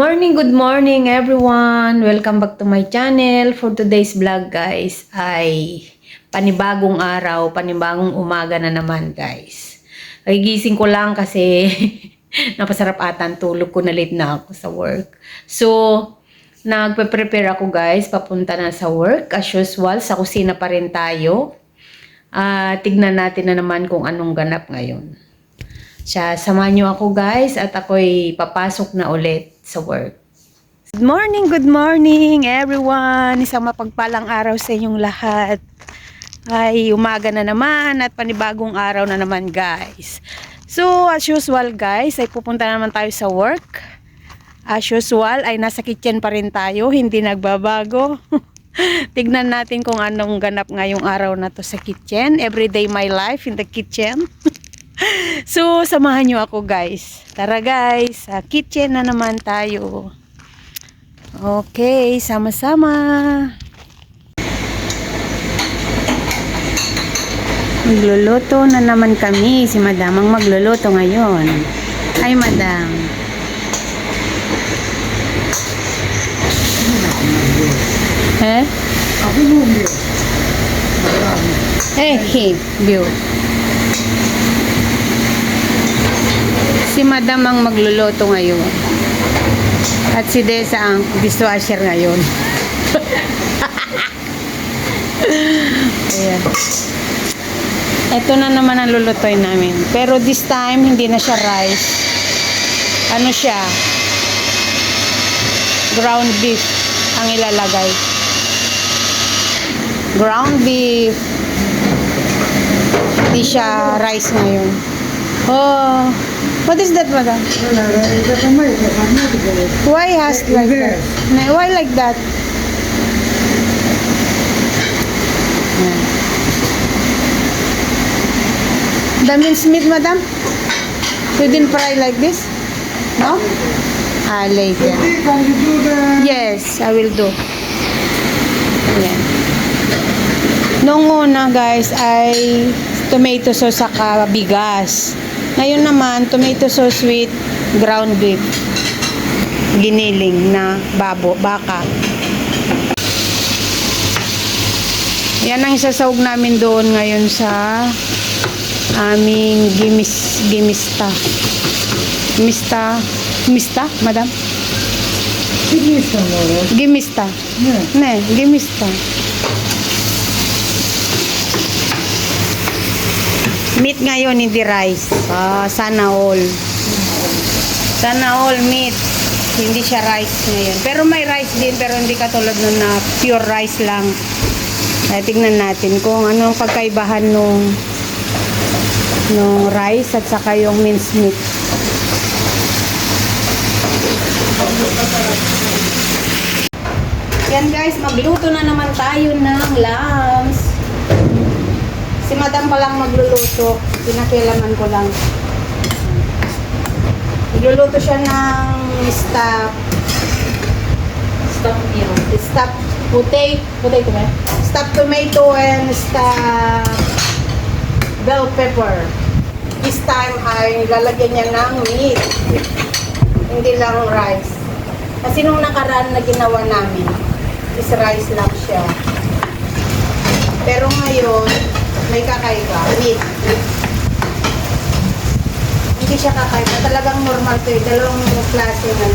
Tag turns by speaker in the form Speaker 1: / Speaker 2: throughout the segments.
Speaker 1: morning, good morning everyone! Welcome back to my channel. For today's vlog guys ay panibagong araw, panibagong umaga na naman guys. Ay gising ko lang kasi napasarap ata ang tulog ko na late na ako sa work. So, nagpe-prepare ako guys, papunta na sa work. As usual, sa kusina pa rin tayo. Ah, tignan natin na naman kung anong ganap ngayon. Siya, samahan niyo ako guys at ako'y papasok na ulit sa work. Good morning, good morning everyone! Isang mapagpalang araw sa inyong lahat. Ay, umaga na naman at panibagong araw na naman guys. So, as usual guys, ay pupunta na naman tayo sa work. As usual, ay nasa kitchen pa rin tayo, hindi nagbabago. Tignan natin kung anong ganap ngayong araw na to sa kitchen. Everyday my life in the kitchen. So, samahan nyo ako guys. Tara guys, sa kitchen na naman tayo. Okay, sama-sama. Magluluto na naman kami. Si madam ang magluluto ngayon. Ay, madam. Eh? Eh, hey, view. Si Madam ang magluluto ngayon. At si Desa ang dishwasher ngayon. Ayan. Ito na naman ang lulutoy namin. Pero this time, hindi na siya rice. Ano siya? Ground beef ang ilalagay. Ground beef. Hindi siya rice ngayon. Oh, what is that, madam? Why has like that? Why like that? The minced meat, madam? You didn't fry like this? No? Ah, later.
Speaker 2: Can you do the
Speaker 1: Yes, I will do. Yan. Noong una guys ay tomato sauce saka bigas. Ngayon naman tomato sauce with ground beef. Giniling na babo, baka. Yan ang isasawag namin doon ngayon sa aming gimis gimista. Gimista, gimista, madam?
Speaker 2: or
Speaker 1: Gimista.
Speaker 2: Yeah.
Speaker 1: Ne, gimista. Meat ngayon, hindi rice. Ah, sana all. Sana all meat. Hindi siya rice ngayon. Pero may rice din, pero hindi katulad nun na pure rice lang. Kaya tignan natin kung ano ang pagkaibahan nung nung rice at saka yung minced meat. Yan guys, magluto na naman tayo ng lambs. Si madam pa lang magluluto. Pinakialaman ko lang. Magluluto siya ng stuff. Stuff meal. Stuff potato. Potato ba? Stuff tomato and stuff bell pepper. This time ay lalagyan niya ng meat. Hindi lang rice. Kasi nung nakaraan na ginawa namin, is rice lang siya. Pero ngayon, may kakaiba. Meat. Hindi siya kakaiba. Talagang normal to eh. Dalawang klase na.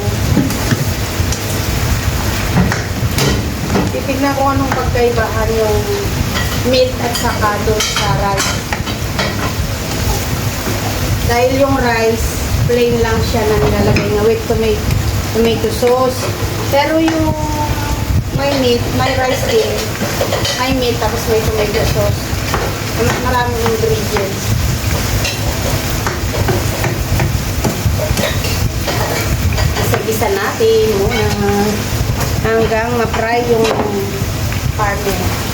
Speaker 1: Titignan ko anong pagkaibahan yung meat at saka doon sa rice. Dahil yung rice, plain lang siya na nilalagay nga with tomato, tomato sauce. Pero yung may meat, may rice din. May meat, tapos may tomato sauce. Maraming ingredients. Isa-isa natin muna hanggang ma-fry yung karne.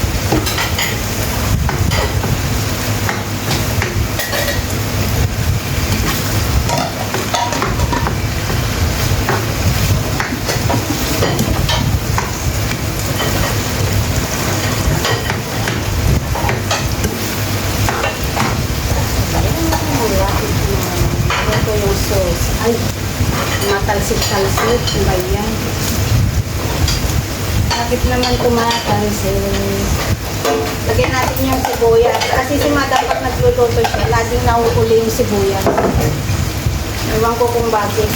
Speaker 1: Ito yung sauce. Ay, matalsik tumatalsik-talsik. Ano ba yan? Bakit naman tumatalsik? Lagyan natin yung sibuyas. Kasi si madam pag nagluluto siya, laging nahuhuli yung sibuyas. Ewan ko kung bakit.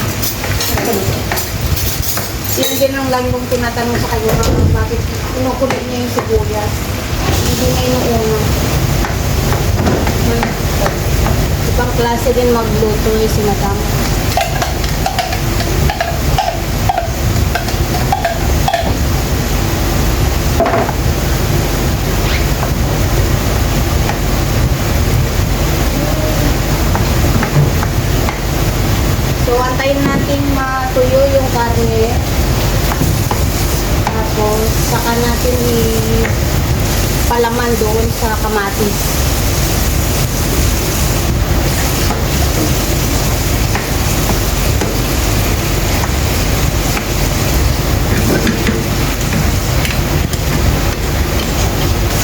Speaker 1: Yun din ang lagi kong tinatanong sa kanya, "Mama, bakit kinukulit niya yung sibuyas? Hindi na inuuna. Ibang klase din magluto eh si madam. So, antayin natin matuyo yung karne. Tapos, saka natin i-palaman doon sa kamatis.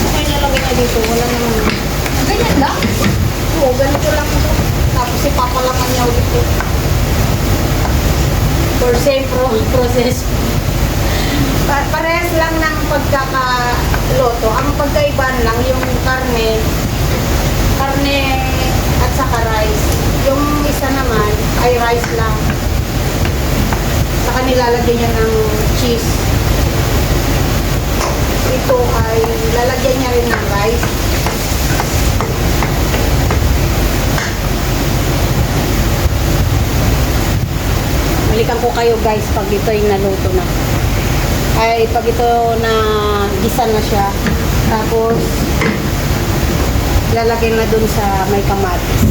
Speaker 1: Okay, lalagay na dito. Wala naman. Ganyan lang? Oo, ganito lang ito. Tapos ipapalaman niya ulit ito. For same pro process. Pa- parehas lang ng pagkakaloto. Ang pagkaiban lang yung karne, karne at saka rice. Yung isa naman ay rice lang. Saka nilalagyan niya ng cheese. Ito ay lalagyan niya rin ng rice. Balikan ko kayo guys pag ito yung naluto na. Ay, pag ito na gisa na siya. Tapos, lalagay na dun sa may kamatis.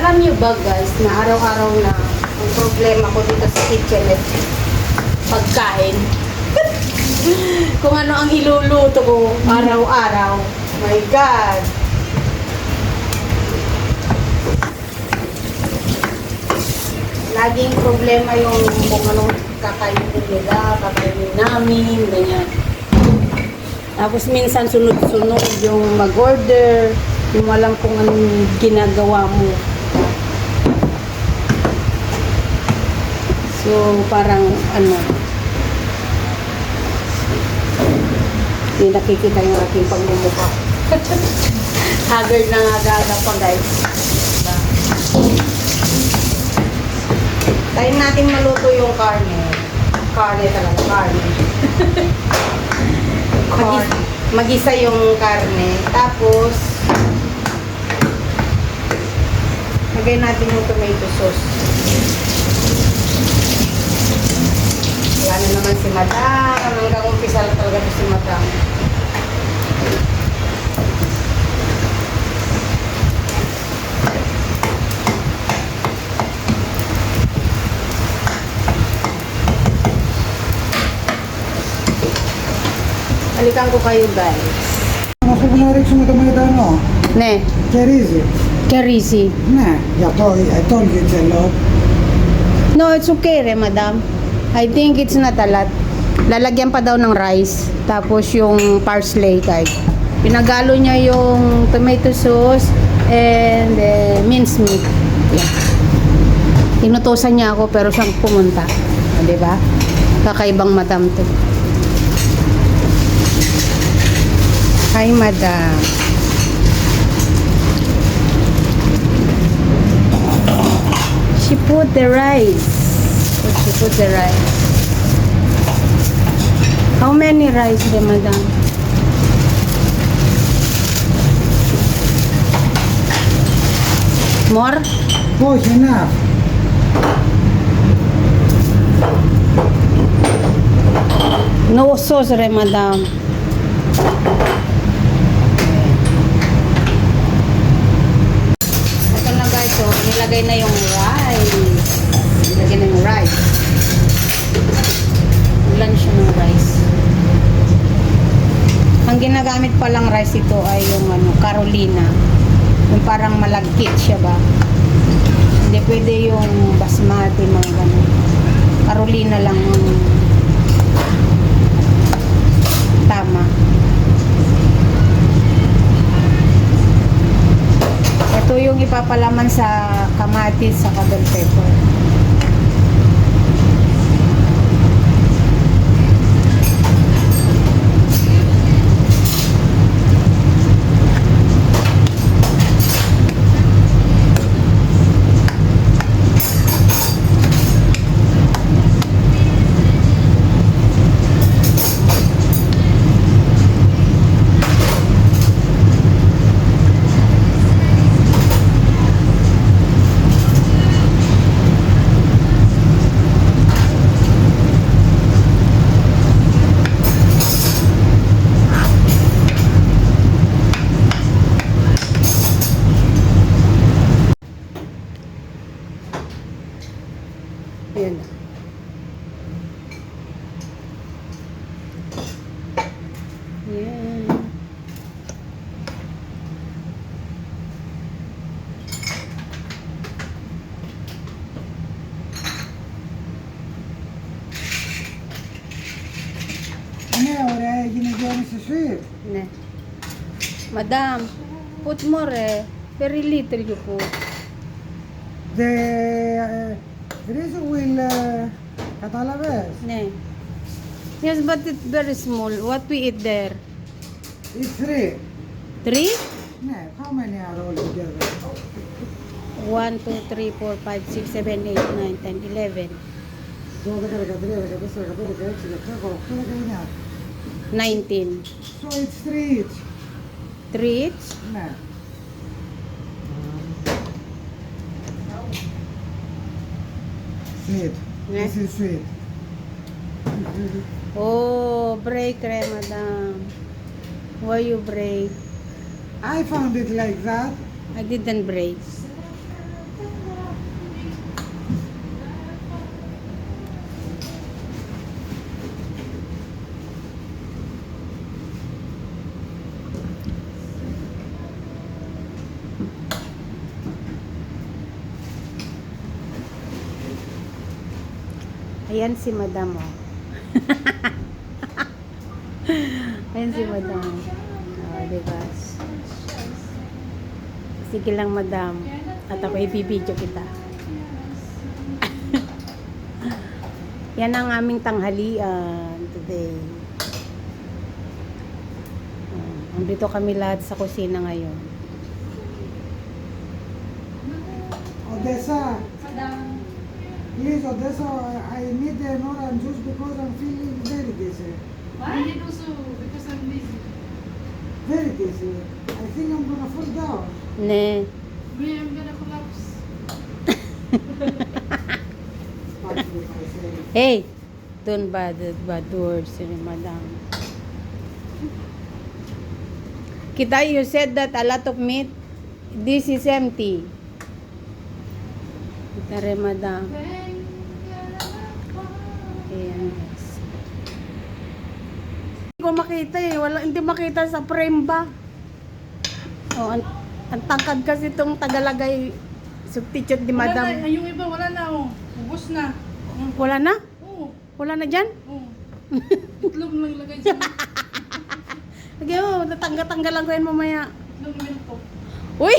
Speaker 1: Alam niyo ba guys, na araw-araw na ang problema ko dito sa kitchen pagkain. Kung ano ang iluluto ko araw-araw. My God! Laging problema yung kung anong kakainin nila, kakainin namin, ganyan. Tapos minsan sunod-sunod yung mag-order, yung walang kung anong ginagawa mo. So, parang ano, hindi nakikita yung aking pagmumukha. Haggard na aga-aga pa guys. Diba? Tayo natin maluto yung karne. Karne talaga, karne. Magis magisa yung karne. Tapos, lagay natin yung tomato sauce. Wala na naman si Madam. Hanggang umpisa lang talaga si Madam. Balikan ko kayo guys.
Speaker 2: Ma se non reći da me dano.
Speaker 1: Ne,
Speaker 2: Chiarisi?
Speaker 1: Carisi.
Speaker 2: Ne, ja tolgi, I told you it's a lot.
Speaker 1: No, it's okay re, madam. I think it's not a lot. Lalagyan pa daw ng rice. Tapos yung parsley guys. Pinagalo niya yung tomato sauce and uh, minced meat. Yeah. Inutosan niya ako pero siyang pumunta. O, di ba? Kakaibang madam to. Hi, madam. She put the rice. She put the rice. How many rice, the madam? More?
Speaker 2: Poi enough.
Speaker 1: No sauce, madam. Nilagay na yung rice. Nilagay na yung rice. Ulan siya ng rice. Ang ginagamit palang rice ito ay yung ano, Carolina. Yung parang malagkit siya ba? Hindi pwede yung basmati, mga ganun. Carolina lang ang tama. Ipapalaman sa kamatis sa bell pepper. Ayan na. Yan.
Speaker 2: Ano, ginagawa sa sweet.
Speaker 1: Ne. Madam, put more eh. Very little you put.
Speaker 2: The uh, reason will uh, catalabes.
Speaker 1: Ne. Yes, but it's very small. What we eat there?
Speaker 2: It's three.
Speaker 1: Three?
Speaker 2: No, how many are all together?
Speaker 1: One, two, three, four, five, six, seven, eight, nine, ten, eleven. 19.
Speaker 2: So it's 3 each.
Speaker 1: 3 each?
Speaker 2: Na. Sweet. This is sweet.
Speaker 1: Oh, break, re. Why you break?
Speaker 2: I found it like that.
Speaker 1: I didn't break. Ayan si madam oh. Ayan si madam. Oh, diba? Sige lang, madam. At ako ibibidyo kita. Yan ang aming tanghalian today. Uh, andito kami lahat sa kusina ngayon.
Speaker 2: Odessa. Please, Odessa, I need an orange juice because I'm feeling very dizzy.
Speaker 3: I need also because I'm busy.
Speaker 2: Very dizzy. I think I'm gonna fall down.
Speaker 1: Ne.
Speaker 3: Me, I'm gonna collapse.
Speaker 1: Hey! Don't bad, bad words ni madam. Kita, you said that a lot of meat, this is empty. Kita rin, madam. Ayan, guys. Hindi ko makita eh. Wala, hindi makita sa frame ba? Oh, ang, ang tangkad kasi itong tagalagay substitute ni
Speaker 3: Wala
Speaker 1: madam.
Speaker 3: na, ay, yung iba wala na oh. Ubus na. Mm.
Speaker 1: Wala na?
Speaker 3: Oo.
Speaker 1: Wala na dyan?
Speaker 3: Oo. Itlog lang ilagay dyan.
Speaker 1: Lagyan mo, tatangga-tangga lang ko yan mamaya.
Speaker 3: Itlog milk ko.
Speaker 1: Uy!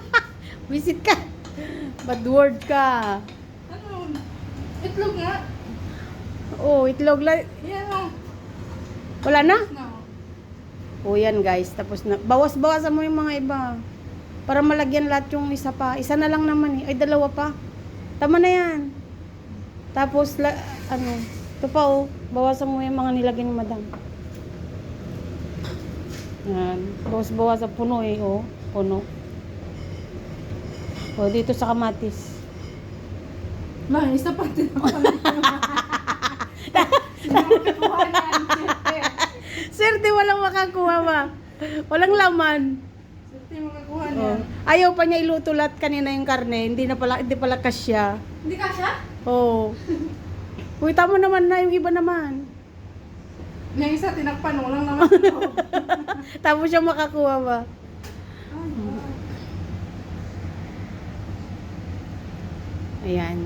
Speaker 1: Visit ka. Bad word ka.
Speaker 3: Ano? Itlog nga.
Speaker 1: Oh, itlog lang.
Speaker 3: Yan oh.
Speaker 1: Wala na?
Speaker 3: Na
Speaker 1: O
Speaker 3: oh.
Speaker 1: yan guys, tapos na. Bawas-bawasan mo yung mga iba. Para malagyan lahat yung isa pa. Isa na lang naman eh. Ay, dalawa pa. Tama na yan. Tapos, la, ano, ito pa oh. Bawasan mo yung mga nilagyan ni madam. Yan. Bawas-bawasan. Puno eh, oh. Puno. O, dito sa kamatis.
Speaker 3: Ma, isa pa makakuha na?
Speaker 1: Swerte, walang makakuha ba? Walang laman.
Speaker 3: Sino makakuha na?
Speaker 1: Oh. Ayaw pa niya iluto lahat kanina yung karne. Hindi na pala, hindi pala kasya.
Speaker 3: Hindi ka siya?
Speaker 1: Oo. Oh. Uy, tama naman na yung iba naman.
Speaker 3: Yung isa tinakpan, walang naman.
Speaker 1: Tapos siya makakuha ba? Ayan.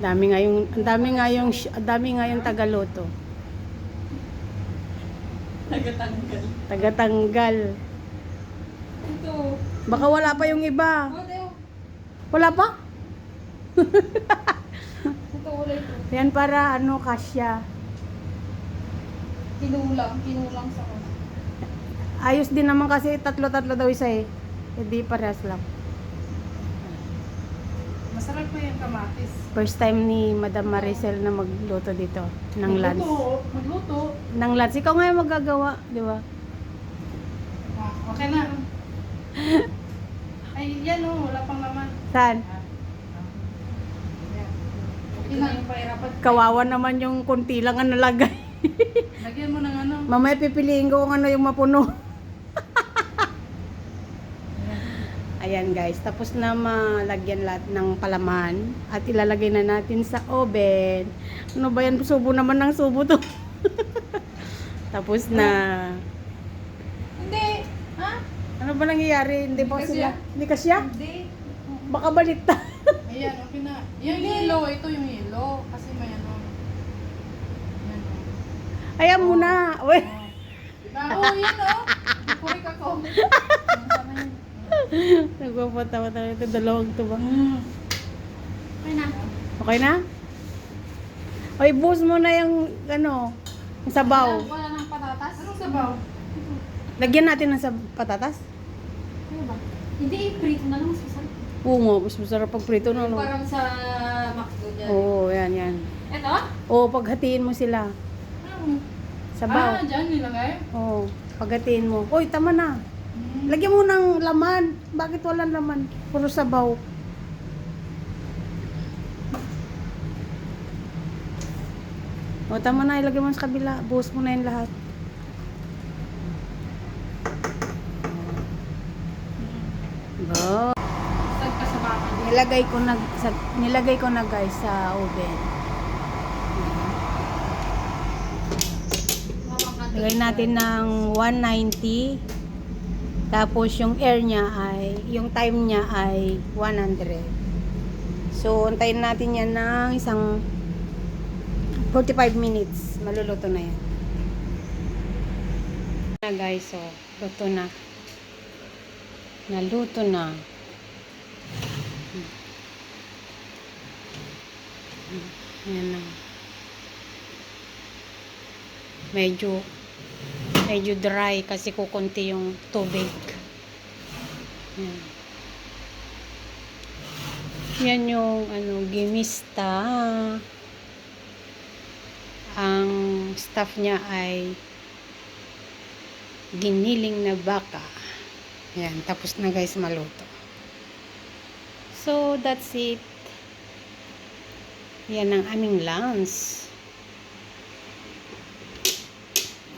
Speaker 1: Dami nga yung, ang dami nga yung, ang dami nga yung tagaluto.
Speaker 3: Nagatanggal.
Speaker 1: Tagatanggal.
Speaker 3: Ito.
Speaker 1: Baka wala pa yung iba.
Speaker 3: Oh, Deo.
Speaker 1: Wala pa?
Speaker 3: Ito ulit.
Speaker 1: Yan para ano, kasya.
Speaker 3: Kinulang, kinulang sa ko.
Speaker 1: Ayos din naman kasi tatlo-tatlo daw isa eh. Hindi parehas lang.
Speaker 3: Masarap po yung kamatis.
Speaker 1: First time ni Madam Maricel na magluto dito ng lunch.
Speaker 3: Magluto. Magluto.
Speaker 1: Ng lunch. Ikaw nga yung magagawa, di ba?
Speaker 3: Ah, okay na. Ay, yan oh, wala pang laman.
Speaker 1: Saan?
Speaker 3: Yan. Okay na yung pahirapan.
Speaker 1: Kawawa naman yung konti lang ang nalagay.
Speaker 3: Lagyan mo ng ano.
Speaker 1: Mamaya pipiliin ko kung ano yung mapuno. Ayan guys, tapos na malagyan lahat ng palaman at ilalagay na natin sa oven. Ano ba yan? Subo naman ng subo to. tapos na.
Speaker 3: Hindi. Ha?
Speaker 1: Ano ba nangyayari? Hindi
Speaker 3: Hindi
Speaker 1: sila? Hindi kasya?
Speaker 3: Hindi.
Speaker 1: Baka baliktad.
Speaker 3: Ayan, okay na. Yung yellow, ito yung yellow. Kasi may ano. Yan oh.
Speaker 1: Ayan muna. Uy.
Speaker 3: Diba? Oh, yan oh. Kurik ako.
Speaker 1: Nagpapatawa tayo ito. Dalawang to ba?
Speaker 3: Mm. Okay na.
Speaker 1: Okay na? Oy, bus mo na yung ano, yung sabaw.
Speaker 3: Wala ng patatas? Anong sabaw?
Speaker 1: Lagyan natin ng sab- patatas.
Speaker 4: Ano ba? Hindi, prito na lang mas masarap.
Speaker 1: Oo nga, mas masarap pag prito no, no?
Speaker 4: Parang sa McDo dyan.
Speaker 1: Oo, yan, yan.
Speaker 4: Ito?
Speaker 1: Oo, paghatiin mo sila.
Speaker 3: Ano?
Speaker 1: Sabaw.
Speaker 3: Ah, dyan nilagay?
Speaker 1: Oo, paghatiin mo. Uy, tama na. Lagyan mo ng laman. Bakit walang laman? Puro sabaw. O, tama na. Ilagay mo sa kabila. Buhos mo na yung lahat. Go. Nilagay ko na sa, nilagay ko na guys sa oven. Lagay natin ng 190. Tapos yung air niya ay, yung time niya ay 100. So, untayin natin yan ng isang 45 minutes. Maluluto na yan. Na guys, so, luto na. Naluto na. Ayan na. Medyo medyo dry kasi kukunti yung tubig. Ayan. Yan yung ano, gimista. Ang staff niya ay giniling na baka. Ayan, tapos na guys maluto. So, that's it. Yan ang aming lunch.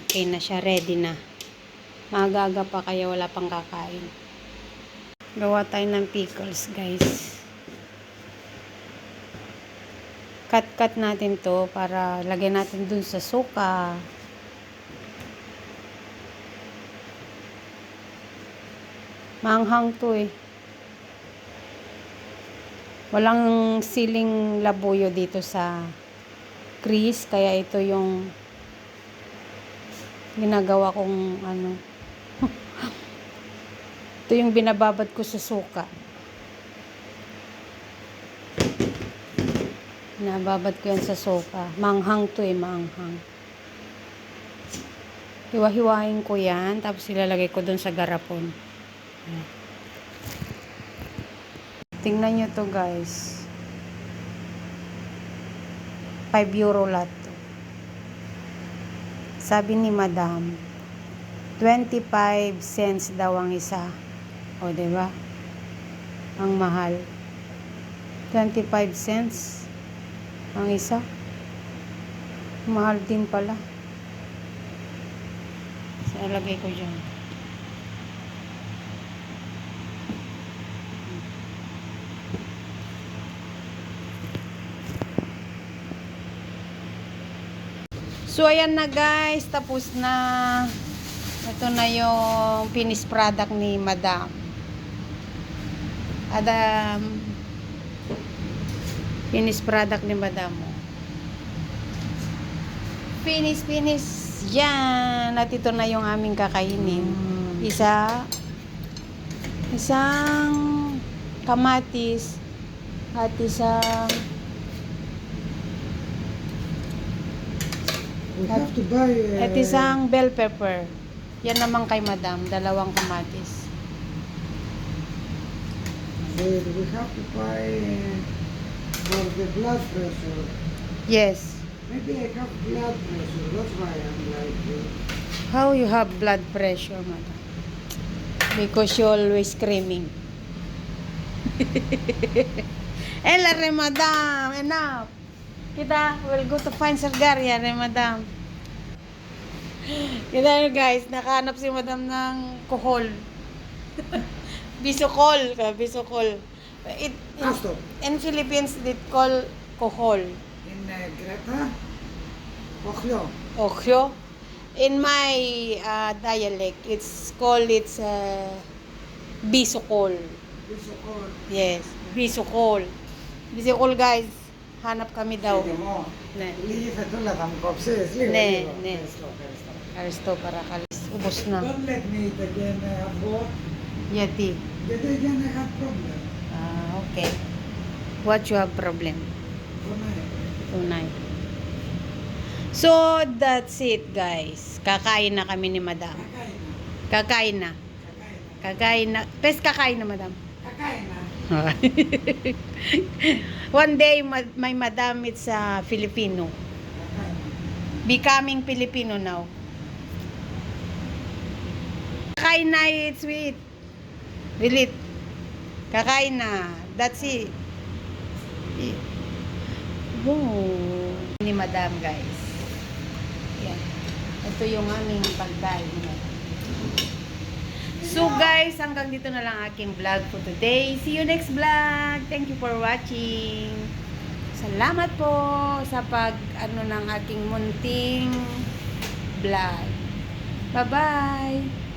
Speaker 1: Okay na siya, ready na. Magaga pa kaya wala pang kakain. Gawa tayo ng pickles, guys. Cut-cut natin to para lagyan natin dun sa suka. Manghang to eh. Walang siling labuyo dito sa Chris, kaya ito yung ginagawa kong ano. ito yung binababad ko sa suka. Binababad ko yan sa suka. Manghang to eh, manghang. Hiwa-hiwain ko yan, tapos ilalagay ko dun sa garapon. Tingnan nyo to guys. 5 euro lahat. Sabi ni madam, 25 cents daw ang isa. O, ba? Ang mahal. 25 cents ang isa. Mahal din pala. So, ilagay ko dyan. So, ayan na guys. Tapos na. Ito na yung finished product ni Madam. Adam. Finished product ni Madam. Finish, finish. Yan. At ito na yung aming kakainin. Isa. isang kamatis, at isang
Speaker 2: We have to buy. Uh,
Speaker 1: at isang bell pepper. Yan naman kay madam, dalawang kamatis.
Speaker 2: Then we have to buy uh, for the blood pressure.
Speaker 1: Yes.
Speaker 2: Maybe I have blood pressure. That's why I'm like. Uh,
Speaker 1: How you have blood pressure, madam? Because you always screaming. Ella, madam. Enough. Kita, we'll go to find Sargaria, re, madam. Kita guys, nakahanap si madam ng kohol. bisukol, ka, bisukol. It,
Speaker 2: ah, stop.
Speaker 1: in Philippines, it call kohol.
Speaker 2: In uh, Greta. Oklyo.
Speaker 1: Okyo. In my uh, dialect, it's called it's uh, bisukol.
Speaker 2: Called.
Speaker 1: Yes, bisukol. Bisukol guys, hanap kami daw. Ne. Ne, ne. Aristo para kalis. Ubos na.
Speaker 2: Don't let me eat again, uh, board.
Speaker 1: Yeti.
Speaker 2: Get again, I have problem.
Speaker 1: Ah, okay. What you have problem?
Speaker 2: Tonight.
Speaker 1: Tonight. So, that's it guys. Kakain na kami ni madam.
Speaker 2: Kakain
Speaker 1: Kakain na. Kakain
Speaker 2: Kakain na.
Speaker 1: na. Pes kakain na madam.
Speaker 2: Kakain na.
Speaker 1: One day, my madam, it's a Filipino.
Speaker 2: Kakain na.
Speaker 1: Becoming Filipino now. Kakain na, it's sweet. Bilit. Kakain na. That's it. Wow. Ni madam, guys. Yan. Ito yung aming pagkain. So guys, hanggang dito na lang aking vlog for today. See you next vlog. Thank you for watching. Salamat po sa pag ano ng aking munting vlog. Bye-bye.